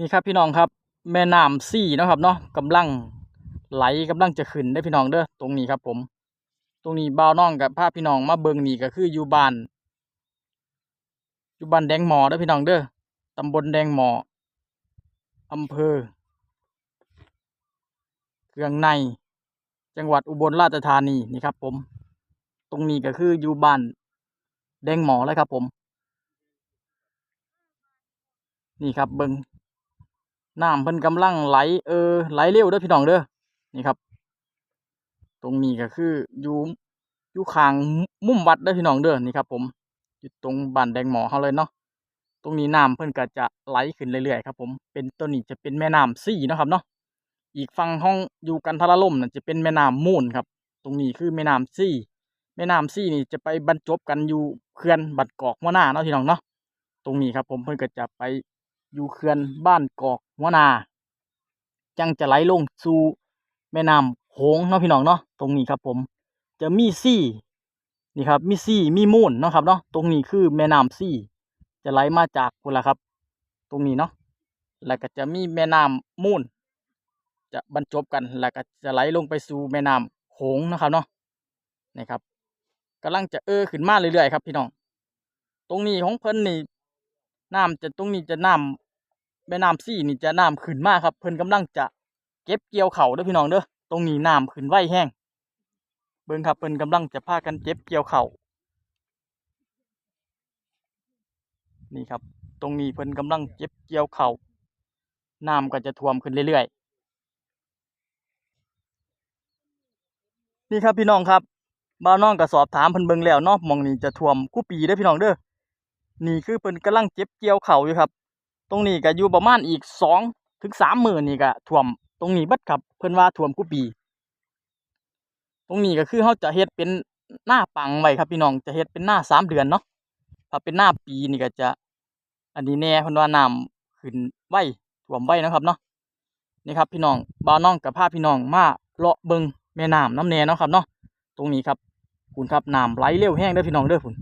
นี่ครับพี่น้องครับแม่น้ำซี่นะครับเนาะกำลังไหลกำลังจะขึ้นได้พี่น้องเด้อตรงนี้ครับผม ตรงนี้บ่าวน้องกับพาพี่น้องมาเบิ่งนี่ก็คืออยู่บ้านอยู่บ้านแดงหมอเด้อพี่น้องเด้อตำบลแดงหมออำเภอเคืองใน จังหวัดอุบลราชธานีนี่ครับ ผม ตรงนี้ก็คืออยู่บ้านแดงหมอเลยครับผม นี่ครับเบิง น้ำเพิ่นกำลังไหลเออไหลเร็วเด้อพี่น้องเด้อนี่ครับ ตรงนี้ก็คืออยู่อยู่ข้างมุมวัดเด้อพี่น้องเด้อนี่ครับ ผมอยู่ตรงบ้านแดงหมอเขาเลยเนาะตรงนี้น้ำเพิ่นก็จะไหลขึ้นเรื่อยๆครับ ผมเป็นตัวนี้จะเป็นแม่น้ำซี่นะครับเนาะอีกฝั่งห้องอยู่กันทรล่มน่ะจะเป็นแม่น้ำมูลครับ ตรงนี้คือแม่น้ำซี่ แม่น้ำซี่นี่จะไปบรรจบกันอยู่เขื่อนบัดกอกหัวหน้าเนาะพี่น้องเนาะตรงนี้ครับ ผมเพิ่นก็จะไป อยู่เขื่อนบ้านกอกหัวนา จังจะไหลลงสู่แม่น้ำโขงเนาะพี่น้องเนาะตรงนี้ครับผม จะมีซี่นี่ครับมีซี่มีมูลเนาะครับเนาะตรงนี้คือแม่น้ำซี่ จะไหลมาจากพุ่นละครับ ตรงนี้เนาะแล้วก็จะมีแม่น้ำมูลจะบรรจบกันแล้วก็จะไหลลงไปสู่แม่น้ำโขงนะครับเนาะนี่ครับกำลังจะเออขึ้นมาเรื่อยๆครับพี่น้อง ตรงนี้ของเพิ่นนี่ น้ำจะตรงนี้จะน้ำแม่น้ำซี่นี่จะน้ำขึ้นมากครับ เพิ่นกำลังจะเก็บเกี่ยวเข่าเด้อพี่น้องเด้อตรงนี้น้ำขึ้นไวแห้งเบิ่งครับเพิ่นกำลังจะพากันเก็บเกี่ยวเข่านี่ครับ ตรงนี้เพิ่นกำลังเก็บเกี่ยวเข่าน้ำก็จะท่วมขึ้นเรื่อยๆนี่ครับพี่น้องครับบ้าวน้องก็สอบถามเพิ่นเบิ่งแล้วเนาะมองนี้จะท่วมคู่ปีเด้อพี่น้องเด้อ นี่คือเพิ่นกำลังเก็บเกี่ยวเข่าอยู่ครับ ตรงนี้ก็อยู่ประมาณอีกสองถึงสามหมื่นนี่ก็ท่วม ตรงนี้บิดครับ เพิ่นว่าท่วมกุปี ตรงนี้ก็คือเขาจะเฮ็ดเป็นหน้าปังไว้ครับพี่น้องจะเฮ็ดเป็นหน้าสามเดือนเนาะถ้าเป็นหน้าปีนี่ก็จะ อันนี้แน่เพิ่นว่าน้ำขึ้นไวท่วมไวเนะครับเนาะนี่ครับพี่น้องบ่าวน้องกับพาพี่น้องมาเลาะเบิงแม่น้ำน้ำแน่เนาะครับเนาะตรงนี้ครับคุณครับน้ำไหลเร็วแห้งเด้อพี่น้องเด้อพุ่น